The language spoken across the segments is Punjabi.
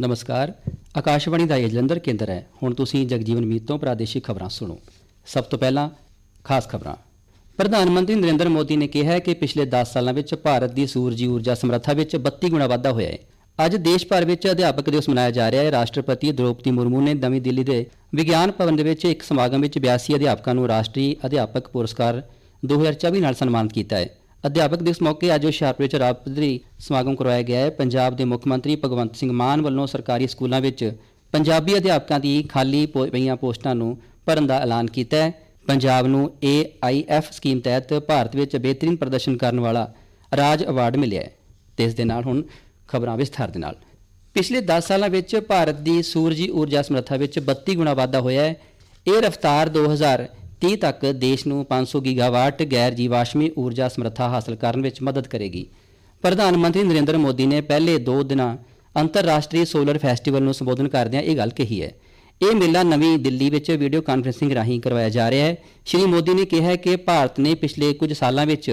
ਨਮਸਕਾਰ। ਆਕਾਸ਼ਵਾਣੀ ਦਾ ਇਹ ਜਲੰਧਰ ਕੇਂਦਰ ਹੈ। ਹੁਣ ਤੁਸੀਂ ਜਗਜੀਵਨ ਮੀਤ ਤੋਂ ਪ੍ਰਾਦੇਸ਼ਿਕ ਖਬਰਾਂ ਸੁਣੋ। ਸਭ ਤੋਂ ਪਹਿਲਾਂ ਖਾਸ ਖਬਰਾਂ। ਪ੍ਰਧਾਨ ਮੰਤਰੀ ਨਰਿੰਦਰ ਮੋਦੀ ਨੇ ਕਿਹਾ ਹੈ ਕਿ ਪਿਛਲੇ 10 ਸਾਲਾਂ ਵਿੱਚ ਭਾਰਤ ਦੀ ਸੂਰਜੀ ਊਰਜਾ ਸਮਰੱਥਾ ਵਿੱਚ 32 ਗੁਣਾ ਵਾਧਾ ਹੋਇਆ ਹੈ। ਅੱਜ ਦੇਸ਼ ਭਰ ਵਿੱਚ ਅਧਿਆਪਕ ਦਿਵਸ ਮਨਾਇਆ ਜਾ ਰਿਹਾ ਹੈ। ਰਾਸ਼ਟਰਪਤੀ ਦ੍ਰੋਪਦੀ ਮੁਰਮੂ ਨੇ ਨਵੀਂ ਦਿੱਲੀ ਦੇ ਵਿਗਿਆਨ ਭਵਨ ਦੇ ਵਿੱਚ ਇੱਕ ਸਮਾਗਮ ਵਿੱਚ 82 ਅਧਿਆਪਕਾਂ ਨੂੰ ਰਾਸ਼ਟਰੀ ਅਧਿਆਪਕ ਪੁਰਸਕਾਰ 2024 ਨਾਲ ਸਨਮਾਨਿਤ ਕੀਤਾ ਹੈ। ਅਧਿਆਪਕ ਦਿਵਸ ਮੌਕੇ ਅੱਜ ਹੁਸ਼ਿਆਰਪੁਰ ਵਿੱਚ ਪੱਧਰੀ ਸਮਾਗਮ ਕਰਵਾਇਆ ਗਿਆ ਹੈ। ਪੰਜਾਬ ਦੇ ਮੁੱਖ ਮੰਤਰੀ ਭਗਵੰਤ ਸਿੰਘ ਮਾਨ ਵੱਲੋਂ ਸਰਕਾਰੀ ਸਕੂਲਾਂ ਵਿੱਚ ਪੰਜਾਬੀ ਅਧਿਆਪਕਾਂ ਦੀ ਖਾਲੀ ਪੋ- ਪਈਆਂ ਪੋਸਟਾਂ ਨੂੰ ਭਰਨ ਦਾ ਐਲਾਨ ਕੀਤਾ ਹੈ। ਪੰਜਾਬ ਨੂੰ AIF ਸਕੀਮ ਤਹਿਤ ਭਾਰਤ ਵਿੱਚ ਬਿਹਤਰੀਨ ਪ੍ਰਦਰਸ਼ਨ ਕਰਨ ਵਾਲਾ ਰਾਜ ਅਵਾਰਡ ਮਿਲਿਆ ਹੈ। ਤੇ ਇਸ ਦੇ ਨਾਲ ਹੁਣ ਖਬਰਾਂ ਵਿਸਥਾਰ ਦੇ ਨਾਲ। ਪਿਛਲੇ 10 ਸਾਲਾਂ ਵਿੱਚ ਭਾਰਤ ਦੀ ਸੂਰਜੀ ਊਰਜਾ ਸਮਰੱਥਾ ਵਿੱਚ 32 ਗੁਣਾ ਵਾਧਾ ਹੋਇਆ ਹੈ। ਇਹ ਰਫ਼ਤਾਰ 2030 ਤੱਕ ਦੇਸ਼ ਨੂੰ 500 ਗੀਗਾਵਾਟ ਗੈਰ ਜੀਵਾਸ਼ਮੀ ਊਰਜਾ ਸਮਰੱਥਾ ਹਾਸਲ ਕਰਨ ਵਿੱਚ ਮਦਦ ਕਰੇਗੀ। ਪ੍ਰਧਾਨ ਮੰਤਰੀ ਨਰਿੰਦਰ ਮੋਦੀ ਨੇ ਪਹਿਲੇ 2 ਦਿਨਾਂ ਅੰਤਰਰਾਸ਼ਟਰੀ ਸੋਲਰ ਫੈਸਟੀਵਲ ਨੂੰ ਸੰਬੋਧਨ ਕਰਦਿਆਂ ਇਹ ਗੱਲ ਕਹੀ ਹੈ। ਇਹ ਮੇਲਾ ਨਵੀਂ ਦਿੱਲੀ ਵਿੱਚ ਵੀਡੀਓ ਕਾਨਫਰੰਸਿੰਗ ਰਾਹੀਂ ਕਰਵਾਇਆ ਜਾ ਰਿਹਾ ਹੈ। ਸ਼੍ਰੀ ਮੋਦੀ ਨੇ ਕਿਹਾ ਕਿ ਭਾਰਤ ਨੇ ਪਿਛਲੇ ਕੁਝ ਸਾਲਾਂ ਵਿੱਚ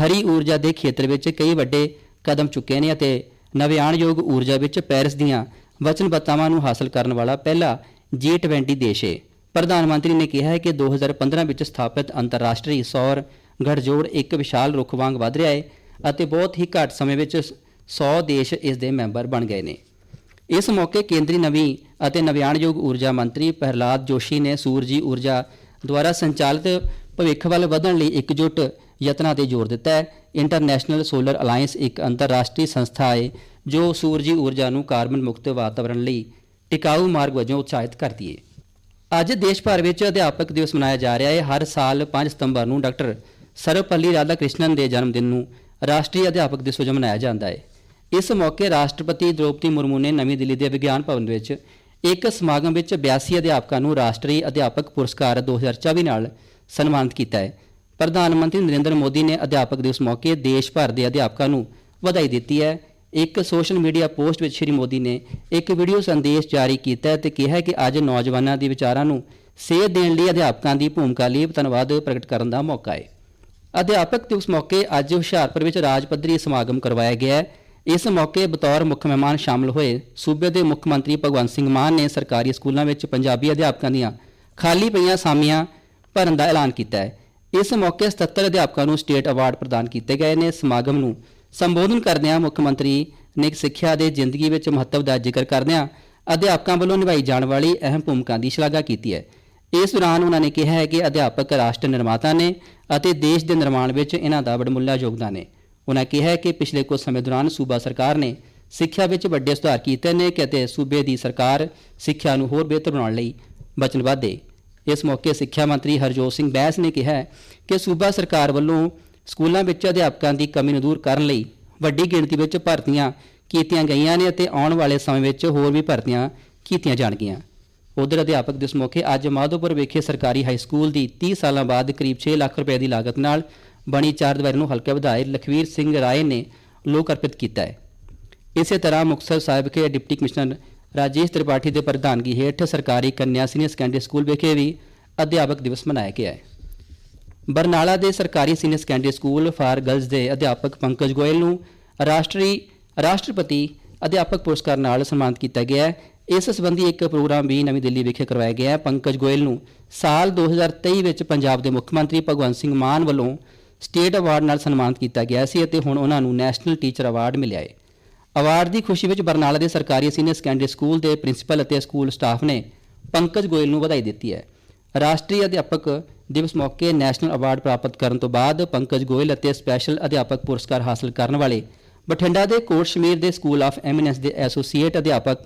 ਹਰੀ ਊਰਜਾ ਦੇ ਖੇਤਰ ਵਿੱਚ ਕਈ ਵੱਡੇ ਕਦਮ ਚੁੱਕੇ ਨੇ ਅਤੇ ਨਵਿਆਣਯੋਗ ਊਰਜਾ ਵਿੱਚ ਪੈਰਿਸ ਦੀਆਂ ਵਚਨਬੱਧਤਾਵਾਂ ਨੂੰ ਹਾਸਲ ਕਰਨ ਵਾਲਾ ਪਹਿਲਾ G20 ਦੇਸ਼ ਹੈ। ਪ੍ਰਧਾਨ ਮੰਤਰੀ ਨੇ ਕਿਹਾ ਹੈ ਕਿ 2015 ਵਿੱਚ ਸਥਾਪਿਤ ਅੰਤਰਰਾਸ਼ਟਰੀ ਸੌਰ ਗਠਜੋੜ ਇੱਕ ਵਿਸ਼ਾਲ ਰੁੱਖ ਵਾਂਗ ਵੱਧ ਰਿਹਾ ਹੈ ਅਤੇ ਬਹੁਤ ਹੀ ਘੱਟ ਸਮੇਂ ਵਿੱਚ 100 ਦੇਸ਼ ਇਸ ਦੇ ਮੈਂਬਰ ਬਣ ਗਏ ਨੇ। ਇਸ ਮੌਕੇ ਕੇਂਦਰੀ ਨਵੀਂ ਅਤੇ ਨਵਿਆਣਯੋਗ ਊਰਜਾ ਮੰਤਰੀ ਪ੍ਰਹਲਾਦ ਜੋਸ਼ੀ ਨੇ ਸੂਰਜੀ ਊਰਜਾ ਦੁਆਰਾ ਸੰਚਾਲਿਤ ਭਵਿੱਖ ਵੱਲ ਵਧਣ ਲਈ ਇਕਜੁੱਟ ਯਤਨਾਂ ਤੇ ਜ਼ੋਰ ਦਿੱਤਾ ਹੈ। ਇੰਟਰਨੈਸ਼ਨਲ ਸੋਲਰ ਅਲਾਈਅੰਸ ਇੱਕ ਅੰਤਰਰਾਸ਼ਟਰੀ ਸੰਸਥਾ ਹੈ, ਜੋ ਸੂਰਜੀ ਊਰਜਾ ਨੂੰ ਕਾਰਬਨ ਮੁਕਤ ਵਾਤਾਵਰਣ ਲਈ ਟਿਕਾਊ ਮਾਰਗ ਵਜੋਂ ਉਤਸ਼ਾਹਿਤ ਕਰਦੀ ਹੈ। ਅੱਜ ਦੇਸ਼ ਭਰ ਵਿੱਚ ਅਧਿਆਪਕ ਦਿਵਸ ਮਨਾਇਆ ਜਾ ਰਿਹਾ ਹੈ। ਹਰ ਸਾਲ 5 ਸਤੰਬਰ ਨੂੰ ਡਾਕਟਰ ਸਰਵਪੱਲੀ ਰਾਧਾਕ੍ਰਿਸ਼ਨਨ ਦੇ ਜਨਮ ਦਿਨ ਨੂੰ ਰਾਸ਼ਟਰੀ ਅਧਿਆਪਕ ਦਿਵਸ ਵਜੋਂ ਮਨਾਇਆ ਜਾਂਦਾ ਹੈ। ਇਸ ਮੌਕੇ ਰਾਸ਼ਟਰਪਤੀ ਦ੍ਰੋਪਦੀ ਮੁਰਮੂ ਨੇ ਨਵੀਂ ਦਿੱਲੀ ਦੇ ਵਿਗਿਆਨ ਭਵਨ ਵਿੱਚ ਇੱਕ ਸਮਾਗਮ ਵਿੱਚ 82 ਅਧਿਆਪਕਾਂ ਨੂੰ ਰਾਸ਼ਟਰੀ ਅਧਿਆਪਕ ਪੁਰਸਕਾਰ 2024 ਨਾਲ ਸਨਮਾਨਿਤ ਕੀਤਾ ਹੈ। ਪ੍ਰਧਾਨ ਮੰਤਰੀ ਨਰਿੰਦਰ ਮੋਦੀ ਨੇ ਅਧਿਆਪਕ ਦਿਵਸ ਮੌਕੇ ਦੇਸ਼ ਭਰ ਦੇ ਅਧਿਆਪਕਾਂ ਨੂੰ ਵਧਾਈ ਦਿੱਤੀ ਹੈ। ਇੱਕ ਸੋਸ਼ਲ ਮੀਡੀਆ ਪੋਸਟ ਵਿੱਚ ਸ਼੍ਰੀ ਮੋਦੀ ਨੇ ਇੱਕ ਵੀਡੀਓ ਸੰਦੇਸ਼ ਜਾਰੀ ਕੀਤਾ ਹੈ ਤੇ ਕਿਹਾ ਕਿ ਅੱਜ ਨੌਜਵਾਨਾਂ ਦੇ ਵਿਚਾਰਾਂ ਨੂੰ ਸੇਧ ਦੇਣ ਲਈ ਅਧਿਆਪਕਾਂ ਦੀ ਭੂਮਿਕਾ ਲਈ ਧੰਨਵਾਦ ਪ੍ਰਗਟ ਕਰਨ ਦਾ ਮੌਕਾ ਹੈ। ਅਧਿਆਪਕ ਦਿਵਸ ਮੌਕੇ ਅੱਜ ਹੁਸ਼ਿਆਰਪੁਰ ਵਿੱਚ ਰਾਜ ਪੱਧਰੀ ਸਮਾਗਮ ਕਰਵਾਇਆ ਗਿਆ ਇਸ ਮੌਕੇ ਬਤੌਰ ਮੁੱਖ ਮਹਿਮਾਨ ਸ਼ਾਮਲ ਹੋਏ ਸੂਬੇ ਦੇ ਮੁੱਖ ਮੰਤਰੀ ਭਗਵੰਤ ਸਿੰਘ ਮਾਨ ਨੇ ਸਰਕਾਰੀ ਸਕੂਲਾਂ ਵਿੱਚ ਪੰਜਾਬੀ ਅਧਿਆਪਕਾਂ ਦੀਆਂ ਖਾਲੀ ਪਈਆਂ ਸਾਮੀਆਂ ਭਰਨ ਦਾ ਐਲਾਨ ਕੀਤਾ ਹੈ। ਇਸ ਮੌਕੇ 77 ਅਧਿਆਪਕਾਂ ਨੂੰ ਸਟੇਟ ਅਵਾਰਡ ਪ੍ਰਦਾਨ ਕੀਤੇ ਗਏ ਨੇ। ਸਮਾਗਮ ਨੂੰ ਸੰਬੋਧਨ ਕਰਦਿਆਂ ਮੁੱਖ ਮੰਤਰੀ ਨੇ ਸਿੱਖਿਆ ਦੇ ਜ਼ਿੰਦਗੀ ਵਿੱਚ ਮਹੱਤਵ ਦਾ ਜ਼ਿਕਰ ਕਰਦਿਆਂ ਅਧਿਆਪਕਾਂ ਵੱਲੋਂ ਨਿਭਾਈ ਜਾਣ ਵਾਲੀ ਅਹਿਮ ਭੂਮਿਕਾ ਦੀ ਸ਼ਲਾਘਾ ਕੀਤੀ ਹੈ। ਇਸ ਦੌਰਾਨ ਉਹਨਾਂ ਨੇ ਕਿਹਾ ਹੈ ਕਿ ਅਧਿਆਪਕ, ਰਾਸ਼ਟਰ ਨਿਰਮਾਤਾ ਨੇ ਅਤੇ ਦੇਸ਼ ਦੇ ਨਿਰਮਾਣ ਵਿੱਚ ਇਹਨਾਂ ਦਾ ਵਡਮੁੱਲਾ ਯੋਗਦਾਨ ਹੈ। ਉਹਨਾਂ ਕਿਹਾ ਹੈ ਕਿ ਪਿਛਲੇ ਕੁਝ ਸਮੇਂ ਦੌਰਾਨ ਸੂਬਾ ਸਰਕਾਰ ਨੇ ਸਿੱਖਿਆ ਵਿੱਚ ਵੱਡੇ ਸੁਧਾਰ ਕੀਤੇ ਨੇ ਕਿ ਅਤੇ ਸੂਬੇ ਦੀ ਸਰਕਾਰ ਸਿੱਖਿਆ ਨੂੰ ਹੋਰ ਬਿਹਤਰ ਬਣਾਉਣ ਲਈ ਵਚਨਬੱਧ ਹੈ ਇਸ ਮੌਕੇ ਸਿੱਖਿਆ ਮੰਤਰੀ ਹਰਜੋਤ ਸਿੰਘ ਬੈਂਸ ਨੇ ਕਿਹਾ ਕਿ ਸੂਬਾ ਸਰਕਾਰ ਵੱਲੋਂ ਸਕੂਲਾਂ ਵਿੱਚ ਅਧਿਆਪਕਾਂ ਦੀ ਕਮੀ ਨੂੰ ਦੂਰ ਕਰਨ ਲਈ ਵੱਡੀ ਗਿਣਤੀ ਵਿੱਚ ਭਰਤੀਆਂ ਕੀਤੀਆਂ ਗਈਆਂ ਨੇ ਅਤੇ ਆਉਣ ਵਾਲੇ ਸਮੇਂ ਵਿੱਚ ਹੋਰ ਵੀ ਭਰਤੀਆਂ ਕੀਤੀਆਂ ਜਾਣਗੀਆਂ। ਉਧਰ ਅਧਿਆਪਕ ਦਿਵਸ ਮੌਕੇ ਅੱਜ ਮਾਧੋਪੁਰ ਵਿਖੇ ਸਰਕਾਰੀ ਹਾਈ ਸਕੂਲ ਦੀ 30 ਸਾਲਾਂ ਬਾਅਦ ਕਰੀਬ 6 ਲੱਖ ਰੁਪਏ ਦੀ ਲਾਗਤ ਨਾਲ ਬਣੀ ਚਾਰ ਦੀਵਾਰੀ ਨੂੰ ਹਲਕੇ ਵਿਧਾਇਕ ਲਖਵੀਰ ਸਿੰਘ ਰਾਏ ਨੇ ਲੋਕ ਅਰਪਿਤ ਕੀਤਾ ਹੈ। ਇਸੇ ਤਰ੍ਹਾਂ ਮੁਕਤਸਰ ਸਾਹਿਬ ਕੇ ਡਿਪਟੀ ਕਮਿਸ਼ਨਰ ਰਾਜੇਸ਼ ਤ੍ਰਿਪਾਠੀ ਦੇ ਪ੍ਰਧਾਨਗੀ ਹੇਠ ਸਰਕਾਰੀ ਕੰਨਿਆ ਸੀਨੀਅਰ ਸੈਕੰਡਰੀ ਸਕੂਲ ਵਿਖੇ ਵੀ ਅਧਿਆਪਕ ਦਿਵਸ ਮਨਾਇਆ ਗਿਆ ਹੈ। ਬਰਨਾਲਾ ਦੇ ਸਰਕਾਰੀ senior secondary school for girls ਦੇ ਅਧਿਆਪਕ ਪੰਕਜ ਗੋਇਲ ਨੂੰ ਰਾਸ਼ਟਰੀ ਰਾਸ਼ਟਰਪਤੀ ਅਧਿਆਪਕ ਪੁਰਸਕਾਰ ਨਾਲ ਸਨਮਾਨਿਤ ਕੀਤਾ ਗਿਆ ਹੈ। ਇਸ ਸੰਬੰਧੀ ਇੱਕ ਪ੍ਰੋਗਰਾਮ ਵੀ ਨਵੀਂ ਦਿੱਲੀ ਵਿਖੇ ਕਰਵਾਇਆ ਗਿਆ ਹੈ। ਪੰਕਜ ਗੋਇਲ ਨੂੰ ਸਾਲ 2023 ਵਿੱਚ ਪੰਜਾਬ ਦੇ ਮੁੱਖ ਮੰਤਰੀ ਭਗਵੰਤ ਸਿੰਘ ਮਾਨ ਵੱਲੋਂ ਸਟੇਟ ਅਵਾਰਡ ਨਾਲ ਸਨਮਾਨਿਤ ਕੀਤਾ ਗਿਆ ਸੀ ਅਤੇ ਹੁਣ ਉਹਨਾਂ ਨੂੰ ਨੈਸ਼ਨਲ ਟੀਚਰ ਅਵਾਰਡ ਮਿਲਿਆ ਹੈ। ਅਵਾਰਡ ਦੀ ਖੁਸ਼ੀ ਵਿੱਚ ਬਰਨਾਲਾ ਦੇ ਸਰਕਾਰੀ ਸੀਨੀਅਰ ਸੈਕੰਡਰੀ ਸਕੂਲ ਦੇ ਪ੍ਰਿੰਸੀਪਲ ਅਤੇ ਸਕੂਲ ਸਟਾਫ ਨੇ ਪੰਕਜ ਗੋਇਲ ਨੂੰ ਵਧਾਈ ਦਿੱਤੀ ਹੈ। ਰਾਸ਼ਟਰੀ ਅਧਿਆਪਕ ਦਿਵਸ ਮੌਕੇ ਨੈਸ਼ਨਲ ਅਵਾਰਡ ਪ੍ਰਾਪਤ ਕਰਨ ਤੋਂ ਬਾਅਦ ਪੰਕਜ ਗੋਇਲ ਅਤੇ ਸਪੈਸ਼ਲ ਅਧਿਆਪਕ ਪੁਰਸਕਾਰ ਹਾਸਲ ਕਰਨ ਵਾਲੇ ਬਠਿੰਡਾ ਦੇ ਕੋਟ ਸ਼ਮੀਰ ਦੇ ਸਕੂਲ ਆਫ ਐਮੀਨੈਂਸ ਦੇ ਐਸੋਸੀਏਟ ਅਧਿਆਪਕ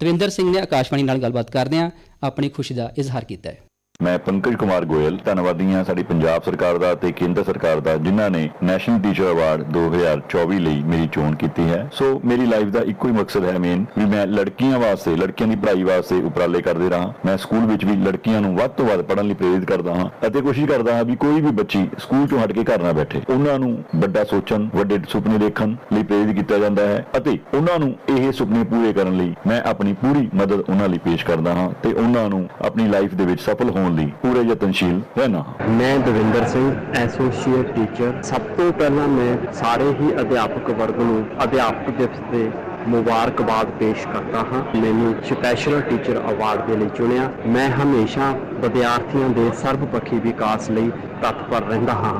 ਦਵਿੰਦਰ ਸਿੰਘ ਨੇ ਆਕਾਸ਼ਵਾਣੀ ਨਾਲ ਗੱਲਬਾਤ ਕਰਦਿਆਂ ਆਪਣੀ ਖੁਸ਼ੀ ਦਾ ਇਜ਼ਹਾਰ ਕੀਤਾ ਹੈ। ਮੈਂ ਪੰਕਜ ਕੁਮਾਰ ਗੋਇਲ, ਧੰਨਵਾਦੀ ਹਾਂ ਸਾਡੀ ਪੰਜਾਬ ਸਰਕਾਰ ਦਾ ਤੇ ਕੇਂਦਰ ਸਰਕਾਰ ਦਾ, ਜਿਨ੍ਹਾਂ ਨੇ ਨੈਸ਼ਨਲ ਟੀਚਰ ਅਵਾਰਡ 2024 ਲਈ ਮੇਰੀ ਚੋਣ ਕੀਤੀ ਹੈ। ਸੋ ਮੇਰੀ ਲਾਈਫ ਦਾ ਇੱਕੋ ਹੀ ਮਕਸਦ ਹੈ ਮੇਨ ਵੀ ਮੈਂ ਲੜਕੀਆਂ ਵਾਸਤੇ, ਲੜਕੀਆਂ ਦੀ ਪੜ੍ਹਾਈ ਵਾਸਤੇ ਉਪਰਾਲੇ ਕਰਦੇ ਰਹਾ। ਮੈਂ ਸਕੂਲ ਵਿੱਚ ਵੀ ਲੜਕੀਆਂ ਨੂੰ ਵੱਧ ਤੋਂ ਵੱਧ ਪੜ੍ਹਨ ਲਈ ਪ੍ਰੇਰਿਤ ਕਰਦਾ ਹਾਂ ਅਤੇ ਕੋਸ਼ਿਸ਼ ਕਰਦਾ ਹਾਂ ਵੀ ਕੋਈ ਵੀ ਬੱਚੀ ਸਕੂਲ ਤੋਂ ਹਟ ਕੇ ਘਰ ਨਾ ਬੈਠੇ। ਉਹਨਾਂ ਨੂੰ ਵੱਡਾ ਸੋਚਣ, ਵੱਡੇ ਸੁਪਨੇ ਦੇਖਣ ਲਈ ਪ੍ਰੇਰਿਤ ਕੀਤਾ ਜਾਂਦਾ ਹੈ ਅਤੇ ਉਹਨਾਂ ਨੂੰ ਇਹ ਸੁਪਨੇ ਪੂਰੇ ਕਰਨ ਲਈ ਮੈਂ ਆਪਣੀ ਪੂਰੀ ਮਦਦ ਉਹਨਾਂ ਲਈ ਪੇਸ਼ ਕਰਦਾ ਹਾਂ ਤੇ ਉਹਨਾਂ ਨੂੰ ਆਪਣੀ ਲਾਈਫ ਦੇ ਵਿੱਚ ਸਫਲ ਹੋਣ ਲਈ ਪੂਰੇ ਯਤਨਸ਼ੀਲ ਰਹਿਣਾ। ਮੈਂ ਦਵਿੰਦਰ ਸਿੰਘ ਐਸੋਸੀਏਟ ਟੀਚਰ ਸਭ ਤੋਂ ਪਹਿਲਾਂ ਮੈਂ ਸਾਰੇ ਹੀ ਅਧਿਆਪਕ ਵਰਗ ਨੂੰ ਅਧਿਆਪਕ ਦਿਵਸ ਦੇ ਮੁਬਾਰਕਬਾਦ ਪੇਸ਼ ਕਰਦਾ ਹਾਂ। ਮੈਨੂੰ ਸਪੈਸ਼ਲ ਟੀਚਰ ਅਵਾਰਡ ਦੇ ਲਈ ਚੁਣਿਆ। ਮੈਂ ਹਮੇਸ਼ਾ ਵਿਦਿਆਰਥੀਆਂ ਦੇ ਸਰਬਪੱਖੀ ਵਿਕਾਸ ਲਈ ਤਤਪਰ ਰਹਿੰਦਾ ਹਾਂ।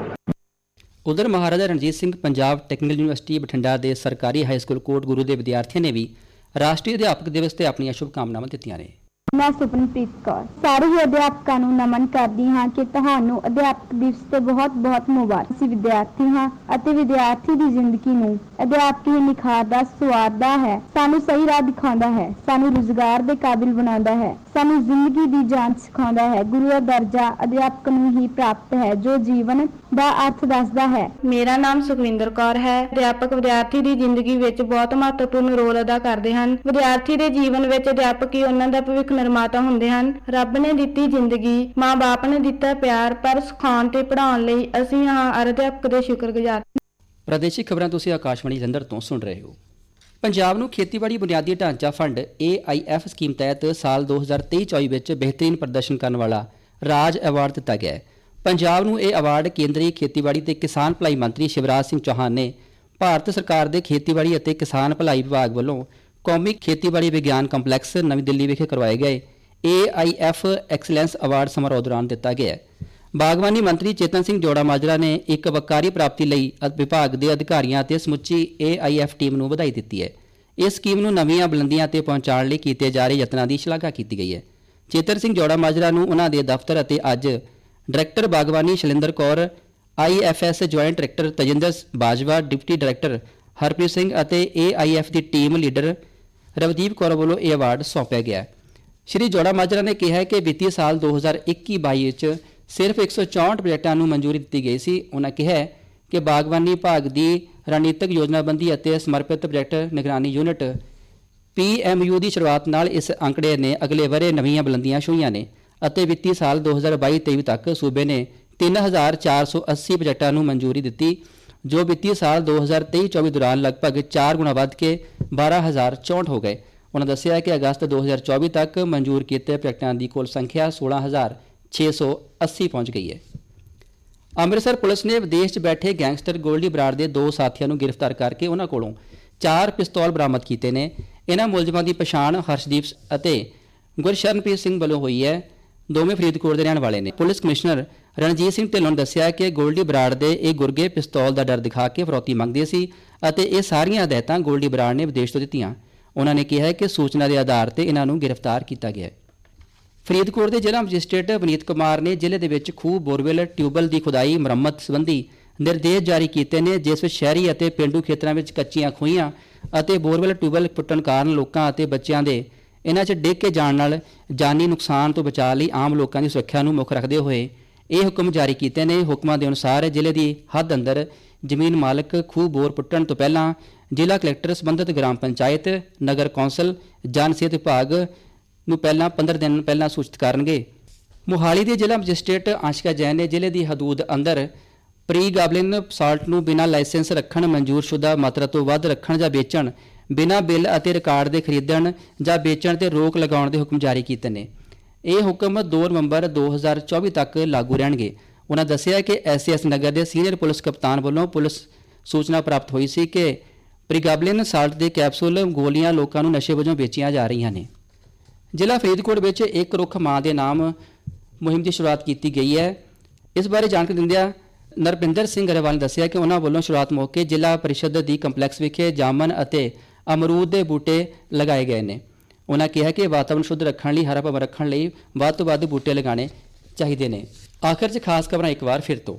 ਉਧਰ ਮਹਾਰਾਜਾ ਰਣਜੀਤ ਸਿੰਘ ਪੰਜਾਬ ਟੈਕਨੀਕਲ ਯੂਨੀਵਰਸਿਟੀ ਬਠਿੰਡਾ ਦੇ ਸਰਕਾਰੀ ਹਾਈ ਸਕੂਲ ਕੋਟ ਗੁਰੂ ਦੇ ਵਿਦਿਆਰਥੀਆਂ ਨੇ ਵੀ ਰਾਸ਼ਟਰੀ ਅਧਿਆਪਕ ਦਿਵਸ ਤੇ ਆਪਣੀਆਂ ਸ਼ੁਭਕਾਮਨਾਵਾਂ ਦਿੱਤੀਆਂ ਨੇ। ਮੈਂ ਸੁਪਨਪ੍ਰੀਤ ਕੌਰ। ਸਾਰੇ ਹੀ ਅਧਿਆਪਕਾਂ ਨੂੰ ਨਮਨ ਕਰਦੀ ਹਾਂ ਕਿ ਤੁਹਾਨੂੰ ਅਧਿਆਪਕ ਦਿਵਸ ਤੇ ਬਹੁਤ-ਬਹੁਤ ਮੁਬਾਰਕ। ਅਸੀਂ ਵਿਦਿਆਰਥੀ ਹਾਂ ਅਤੇ ਵਿਦਿਆਰਥੀ ਦੀ ਜ਼ਿੰਦਗੀ ਨੂੰ ਅਧਿਆਪਕ ਹੀ ਨਿਖਾਰਦਾ ਸੁਆਰਦਾ ਹੈ। ਸਾਨੂੰ ਸਹੀ ਰਾਹ ਦਿਖਾਉਂਦਾ ਹੈ। ਸਾਨੂੰ ਰੁਜ਼ਗਾਰ ਦੇ ਕਾਬਿਲ ਬਣਾਉਂਦਾ ਹੈ। ਸਾਨੂੰ ਜ਼ਿੰਦਗੀ ਦੀ ਜਾਂਚ ਸਿਖਾਉਂਦਾ ਹੈ। ਗੁਰੂ ਦਾ ਦਰਜਾ ਅਧਿਆਪਕ ਨੂੰ ਹੀ ਪ੍ਰਾਪਤ ਹੈ ਜੋ ਜੀਵਨ ਦਾ ਅਰਥ ਦੱਸਦਾ ਹੈ। ਮੇਰਾ ਨਾਮ ਸੁਖਵਿੰਦਰ ਕੌਰ ਹੈ। ਅਧਿਆਪਕ ਵਿਦਿਆਰਥੀ ਦੀ ਜ਼ਿੰਦਗੀ ਵਿੱਚ ਬਹੁਤ ਮਹੱਤਵਪੂਰਨ ਰੋਲ ਅਦਾ ਕਰਦੇ ਹਨ। ਵਿਦਿਆਰਥੀ ਦੇ ਜੀਵਨ ਵਿੱਚ ਅਧਿਆਪਕ ਹੀ ਉਹਨਾਂ ਦਾ ਭਵਿੱਖ ਨਿਰਮਾਤਾ ਹੁੰਦੇ ਹਨ। ਰੱਬ ਨੇ ਦਿੱਤੀ ਜ਼ਿੰਦਗੀ ਮਾਂ-ਬਾਪ ਨੇ ਦਿੱਤਾ ਪਿਆਰ ਪਰ ਸਿਖਾਉਣ ਤੇ ਪੜ੍ਹਾਉਣ ਲਈ ਅਸੀਂ ਹਾਂ ਹਰ ਅਧਿਆਪਕ ਦੇ ਸ਼ੁਕਰਗੁਜ਼ਾਰ। ਪ੍ਰਾਦੇਸ਼ਿਕ ਖਬਰਾਂ ਤੁਸੀਂ ਆਕਾਸ਼ਵਾਣੀ ਜਲੰਧਰ ਤੋਂ ਸੁਣ ਰਹੇ ਹੋ। ਪੰਜਾਬ ਨੂੰ ਖੇਤੀਬਾੜੀ ਬੁਨਿਆਦੀ ਢਾਂਚਾ ਫੰਡ AIF ਸਕੀਮ ਤਹਿਤ ਸਾਲ 2023-24 ਵਿੱਚ ਬਿਹਤਰੀਨ ਪ੍ਰਦਰਸ਼ਨ ਕਰਨ ਵਾਲਾ ਰਾਜ ਐਵਾਰਡ ਦਿੱਤਾ ਗਿਆ ਹੈ। ਪੰਜਾਬ ਨੂੰ ਇਹ ਅਵਾਰਡ ਕੇਂਦਰੀ ਖੇਤੀਬਾੜੀ ਤੇ ਕਿਸਾਨ ਭਲਾਈ ਮੰਤਰੀ ਸ਼ਿਵਰਾਜ ਸਿੰਘ ਚੌਹਾਨ ਨੇ ਭਾਰਤ ਸਰਕਾਰ ਦੇ ਖੇਤੀਬਾੜੀ ਅਤੇ ਕਿਸਾਨ ਭਲਾਈ ਵਿਭਾਗ ਵੱਲੋਂ ਕੌਮੀ ਖੇਤੀਬਾੜੀ ਵਿਗਿਆਨ ਕੰਪਲੈਕਸ ਨਵੀਂ ਦਿੱਲੀ ਵਿਖੇ ਕਰਵਾਏ ਗਏ AIF ਐਕਸਲੈਂਸ ਅਵਾਰਡ ਸਮਾਰੋਹ ਦੌਰਾਨ ਦਿੱਤਾ ਗਿਆ ਹੈ। ਬਾਗਵਾਨੀ ਮੰਤਰੀ ਚੇਤਨ ਸਿੰਘ ਜੋੜਾ ਮਾਜਰਾ ਨੇ ਇੱਕ ਵਕਾਰੀ ਪ੍ਰਾਪਤੀ ਲਈ ਵਿਭਾਗ ਦੇ ਅਧਿਕਾਰੀਆਂ ਅਤੇ ਸਮੁੱਚੀ AIF ਟੀਮ ਨੂੰ ਵਧਾਈ ਦਿੱਤੀ ਹੈ। ਇਸ ਸਕੀਮ ਨੂੰ ਨਵੀਆਂ ਬੁਲੰਦੀਆਂ ਤੇ ਪਹੁੰਚਾਉਣ ਲਈ ਕੀਤੇ ਜਾ ਰਹੇ ਯਤਨਾਂ ਦੀ ਸ਼ਲਾਘਾ ਕੀਤੀ ਗਈ ਹੈ। ਚੇਤਨ ਸਿੰਘ ਜੋੜਾ ਮਾਜਰਾ ਨੂੰ ਉਹਨਾਂ ਦੇ ਦਫ਼ਤਰ ਅਤੇ ਅੱਜ ਡਾਇਰੈਕਟਰ ਬਾਗਵਾਨੀ Shailinder Kaur IFS joint director Tajinder Bajwa, deputy director Harpreet Singh ਅਤੇ AIF ਦੀ ਟੀਮ ਲੀਡਰ ਰਵਦੀਪ ਕੌਰ ਵੱਲੋਂ ਇਹ ਅਵਾਰਡ ਸੌਂਪਿਆ ਗਿਆ ਸ਼੍ਰੀ ਜੋੜਾ ਮਾਜਰਾ ਨੇ ਕਿਹਾ ਕਿ ਵਿੱਤੀ ਸਾਲ 2021-22 ਵਿੱਚ ਸਿਰਫ 164 ਪ੍ਰੋਜੈਕਟਾਂ ਨੂੰ ਮਨਜ਼ੂਰੀ ਦਿੱਤੀ ਗਈ ਸੀ। ਉਹਨਾਂ ਕਿਹਾ ਕਿ ਬਾਗਬਾਨੀ ਵਿਭਾਗ ਦੀ ਰਣਨੀਤਿਕ ਯੋਜਨਾਬੰਦੀ ਅਤੇ ਸਮਰਪਿਤ ਪ੍ਰੋਜੈਕਟ ਨਿਗਰਾਨੀ ਯੂਨਿਟ PMU ਦੀ ਸ਼ੁਰੂਆਤ ਨਾਲ ਇਸ ਅੰਕੜੇ ਨੇ ਅਗਲੇ ਵਰੇ ਨਵੀਆਂ ਬੁਲੰਦੀਆਂ ਛੂਹੀਆਂ ਨੇ ਅਤੇ ਵਿੱਤੀ ਸਾਲ 2022-23 ਤੱਕ ਸੂਬੇ ਨੇ 3480 ਪ੍ਰੋਜੈਕਟਾਂ ਨੂੰ ਮਨਜ਼ੂਰੀ ਦਿੱਤੀ, ਜੋ ਵਿੱਤੀ ਸਾਲ 2023-24 ਦੌਰਾਨ ਲਗਭਗ 4 ਗੁਣਾ ਵੱਧ ਕੇ 12064 ਹੋ ਗਏ। ਉਹਨਾਂ ਦੱਸਿਆ ਕਿ ਅਗਸਤ 2024 ਤੱਕ ਮਨਜ਼ੂਰ ਕੀਤੇ ਪ੍ਰੋਜੈਕਟਾਂ ਦੀ ਕੁੱਲ ਸੰਖਿਆ 16680 ਪਹੁੰਚ ਗਈ ਹੈ। ਅੰਮ੍ਰਿਤਸਰ ਪੁਲਿਸ ਨੇ ਵਿਦੇਸ਼ 'ਚ ਬੈਠੇ ਗੈਂਗਸਟਰ ਗੋਲਡੀ ਬਰਾੜ ਦੇ ਦੋ ਸਾਥੀਆਂ ਨੂੰ ਗ੍ਰਿਫਤਾਰ ਕਰਕੇ ਉਹਨਾਂ ਕੋਲੋਂ ਚਾਰ ਪਿਸਤੌਲ ਬਰਾਮਦ ਕੀਤੇ ਨੇ। ਇਹਨਾਂ ਮੁਲਜ਼ਮਾਂ ਦੀ ਪਛਾਣ ਹਰਸ਼ਦੀਪ ਅਤੇ ਗੁਰਸ਼ਰਨਪ੍ਰੀਤ ਸਿੰਘ ਵੱਲੋਂ ਹੋਈ ਹੈ। ਦੋਵੇਂ ਫਰੀਦਕੋਟ ਦੇ ਰਹਿਣ ਵਾਲੇ ਨੇ। ਪੁਲਿਸ ਕਮਿਸ਼ਨਰ ਰਣਜੀਤ ਸਿੰਘ ਢਿੱਲੋਂ ਨੇ ਦੱਸਿਆ ਕਿ ਗੋਲਡੀ ਬਰਾੜ ਦੇ ਇਹ ਗੁਰਗੇ ਪਿਸਤੌਲ ਦਾ ਡਰ ਦਿਖਾ ਕੇ ਫਰੌਤੀ ਮੰਗਦੇ ਸੀ ਅਤੇ ਇਹ ਸਾਰੀਆਂ ਹਦਾਇਤਾਂ ਗੋਲਡੀ ਬਰਾੜ ਨੇ ਵਿਦੇਸ਼ ਤੋਂ ਦਿੱਤੀਆਂ। ਉਹਨਾਂ ਨੇ ਕਿਹਾ ਕਿ ਸੂਚਨਾ ਦੇ ਆਧਾਰ ਤੇ ਇਹਨਾਂ ਨੂੰ ਗ੍ਰਿਫਤਾਰ ਕੀਤਾ ਗਿਆ ਹੈ। ਫਰੀਦਕੋਟ ਦੇ ਜ਼ਿਲ੍ਹਾ ਮੈਜਿਸਟ੍ਰੇਟ ਵਨੀਤ ਕੁਮਾਰ ਨੇ ਜ਼ਿਲ੍ਹੇ ਦੇ ਵਿੱਚ ਖੂਹ, ਬੋਰਵੈਲ ਟਿਊਬਲ ਦੀ ਖੁਦਾਈ, ਮੁਰੰਮਤ ਸੰਬੰਧੀ ਨਿਰਦੇਸ਼ ਜਾਰੀ ਕੀਤੇ ਨੇ, ਜਿਸ ਵਿੱਚ ਸ਼ਹਿਰੀ ਅਤੇ ਪਿੰਡੂ ਖੇਤਰਾਂ ਵਿੱਚ ਕੱਚੀਆਂ ਖੂਹੀਆਂ ਅਤੇ ਬੋਰਵੈਲ ਟਿਊਬਲ ਪੁੱਟਣ ਕਾਰਨ ਲੋਕਾਂ ਅਤੇ ਬੱਚਿਆਂ ਦੇ ਇਹਨਾਂ 'ਚ ਡਿੱਗ ਕੇ ਜਾਣ ਨਾਲ ਜਾਨੀ ਨੁਕਸਾਨ ਤੋਂ ਬਚਾਅ ਲਈ ਆਮ ਲੋਕਾਂ ਦੀ ਸੁਰੱਖਿਆ ਨੂੰ ਮੁੱਖ ਰੱਖਦੇ ਹੋਏ ਇਹ ਹੁਕਮ ਜਾਰੀ ਕੀਤੇ ਨੇ। ਹੁਕਮਾਂ ਦੇ ਅਨੁਸਾਰ ਜ਼ਿਲ੍ਹੇ ਦੀ ਹੱਦ ਅੰਦਰ ਜ਼ਮੀਨ ਮਾਲਕ ਖੂਹ, ਬੋਰ ਪੁੱਟਣ ਤੋਂ ਪਹਿਲਾਂ ਜ਼ਿਲ੍ਹਾ ਕਲੈਕਟਰ ਸੰਬੰਧਿਤ ਗ੍ਰਾਮ ਪੰਚਾਇਤ, ਨਗਰ ਕੌਂਸਲ, ਜਨ ਸਿਹਤ ਵਿਭਾਗ ਨੂੰ ਪਹਿਲਾਂ 15 ਦਿਨ ਪਹਿਲਾਂ ਸੂਚਿਤ ਕਰਨਗੇ। ਮੋਹਾਲੀ ਦੇ ਜ਼ਿਲ੍ਹਾ ਮੈਜਿਸਟ੍ਰੇਟ ਆਸ਼ਿਕਾ ਜੈਨ ਨੇ ਜ਼ਿਲ੍ਹੇ ਦੀ ਹਦੂਦ ਅੰਦਰ ਪ੍ਰੀ ਗਾਬਲਿਨ ਸਾਲਟ ਨੂੰ ਬਿਨਾਂ ਲਾਇਸੈਂਸ ਰੱਖਣ, ਮਨਜ਼ੂਰਸ਼ੁਦਾ ਮਾਤਰਾ ਤੋਂ ਵੱਧ ਰੱਖਣ ਜਾਂ ਵੇਚਣ, ਬਿਨਾਂ ਬਿੱਲ ਅਤੇ ਰਿਕਾਰਡ ਦੇ ਖਰੀਦਣ ਜਾਂ ਵੇਚਣ ਤੇ ਰੋਕ ਲਗਾਉਣ ਦੇ ਹੁਕਮ ਜਾਰੀ ਕੀਤੇ ਨੇ। ਇਹ ਹੁਕਮ 2 ਨਵੰਬਰ 2024 ਤੱਕ ਲਾਗੂ ਰਹਿਣਗੇ। ਉਹਨਾਂ ਦੱਸਿਆ ਕਿ ਐਸਐਸ ਨਗਰ ਦੇ ਸੀਨੀਅਰ ਪੁਲਿਸ ਕਪਤਾਨ ਵੱਲੋਂ ਪੁਲਿਸ ਸੂਚਨਾ ਪ੍ਰਾਪਤ ਹੋਈ ਸੀ ਕਿ ਪ੍ਰੀਗਾਬਲਿਨ ਸਾਲਟ ਦੇ ਕੈਪਸੂਲ ਗੋਲੀਆਂ ਲੋਕਾਂ ਨੂੰ ਨਸ਼ੇ ਵਜੋਂ ਵੇਚੀਆਂ ਜਾ ਰਹੀਆਂ ਨੇ। ਜ਼ਿਲ੍ਹਾ ਫਰੀਦਕੋਟ ਵਿੱਚ ਇੱਕ ਰੁੱਖ ਮਾਂ ਦੇ ਨਾਮ ਮੁਹਿੰਮ ਦੀ ਸ਼ੁਰੂਆਤ ਕੀਤੀ ਗਈ ਹੈ। ਇਸ ਬਾਰੇ ਜਾਣਕਾਰੀ ਦਿੰਦਿਆਂ ਨਰਪਿੰਦਰ ਸਿੰਘ ਗਰੇਵਾਲ ਨੇ ਦੱਸਿਆ ਕਿ ਉਹਨਾਂ ਵੱਲੋਂ ਸ਼ੁਰੂਆਤ ਮੌਕੇ ਜ਼ਿਲ੍ਹਾ ਪਰਿਸ਼ਦ ਦੀ ਕੰਪਲੈਕਸ ਵਿਖੇ ਜਾਮਨ ਅਤੇ ਅਮਰੂਦ ਦੇ ਬੂਟੇ ਲਗਾਏ ਗਏ ਨੇ। ਉਹਨਾਂ ਕਿਹਾ ਕਿ ਵਾਤਾਵਰਣ ਸ਼ੁੱਧ ਰੱਖਣ ਲਈ, ਹਰਾ ਭਰਾ ਰੱਖਣ ਲਈ ਵੱਧ ਤੋਂ ਵੱਧ ਬੂਟੇ ਲਗਾਉਣੇ ਚਾਹੀਦੇ ਨੇ। ਆਖਰ 'ਚ ਖਾਸ ਖਬਰਾਂ ਇੱਕ ਵਾਰ ਫਿਰ ਤੋਂ।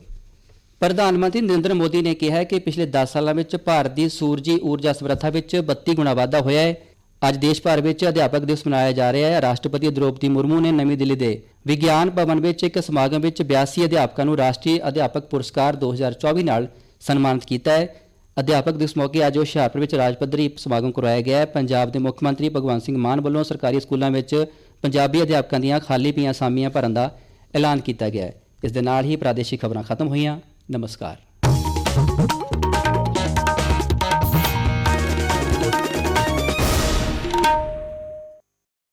ਪ੍ਰਧਾਨ ਮੰਤਰੀ ਨਰਿੰਦਰ ਮੋਦੀ ਨੇ ਕਿਹਾ ਹੈ ਕਿ ਪਿਛਲੇ 10 ਸਾਲਾਂ ਵਿੱਚ ਭਾਰਤ ਦੀ ਸੂਰਜੀ ਊਰਜਾ ਸਮਰੱਥਾ ਵਿੱਚ 32 ਗੁਣਾ ਵਾਧਾ ਹੋਇਆ ਹੈ। ਅੱਜ ਦੇਸ਼ ਭਰ ਵਿੱਚ ਅਧਿਆਪਕ ਦਿਵਸ ਮਨਾਇਆ ਜਾ ਰਿਹਾ ਹੈ। ਰਾਸ਼ਟਰਪਤੀ ਦ੍ਰੋਪਦੀ ਮੁਰਮੂ ਨੇ ਨਵੀਂ ਦਿੱਲੀ ਦੇ ਵਿਗਿਆਨ ਭਵਨ ਵਿੱਚ ਇੱਕ ਸਮਾਗਮ ਵਿੱਚ 82 ਅਧਿਆਪਕਾਂ ਨੂੰ ਰਾਸ਼ਟਰੀ ਅਧਿਆਪਕ ਪੁਰਸਕਾਰ 2024 ਨਾਲ ਸਨਮਾਨਿਤ ਕੀਤਾ ਹੈ। ਅਧਿਆਪਕ ਦਿਵਸ ਮੌਕੇ ਅੱਜ ਹੁਸ਼ਿਆਰਪੁਰ ਵਿੱਚ ਰਾਜ ਪੱਧਰੀ ਸਮਾਗਮ ਕਰਵਾਇਆ ਗਿਆ ਹੈ। ਪੰਜਾਬ ਦੇ ਮੁੱਖ ਮੰਤਰੀ ਭਗਵੰਤ ਸਿੰਘ ਮਾਨ ਵੱਲੋਂ ਸਰਕਾਰੀ ਸਕੂਲਾਂ ਵਿੱਚ ਪੰਜਾਬੀ ਅਧਿਆਪਕਾਂ ਦੀਆਂ ਖਾਲੀ ਪਈਆਂ ਸਾਮੀਆਂ ਭਰਨ ਦਾ ਐਲਾਨ ਕੀਤਾ ਗਿਆ ਹੈ। ਇਸ ਦੇ ਨਾਲ ਹੀ ਪ੍ਰਾਦੇਸ਼ਿਕ ਖਬਰਾਂ ਖਤਮ ਹੋਈਆਂ। ਨਮਸਕਾਰ।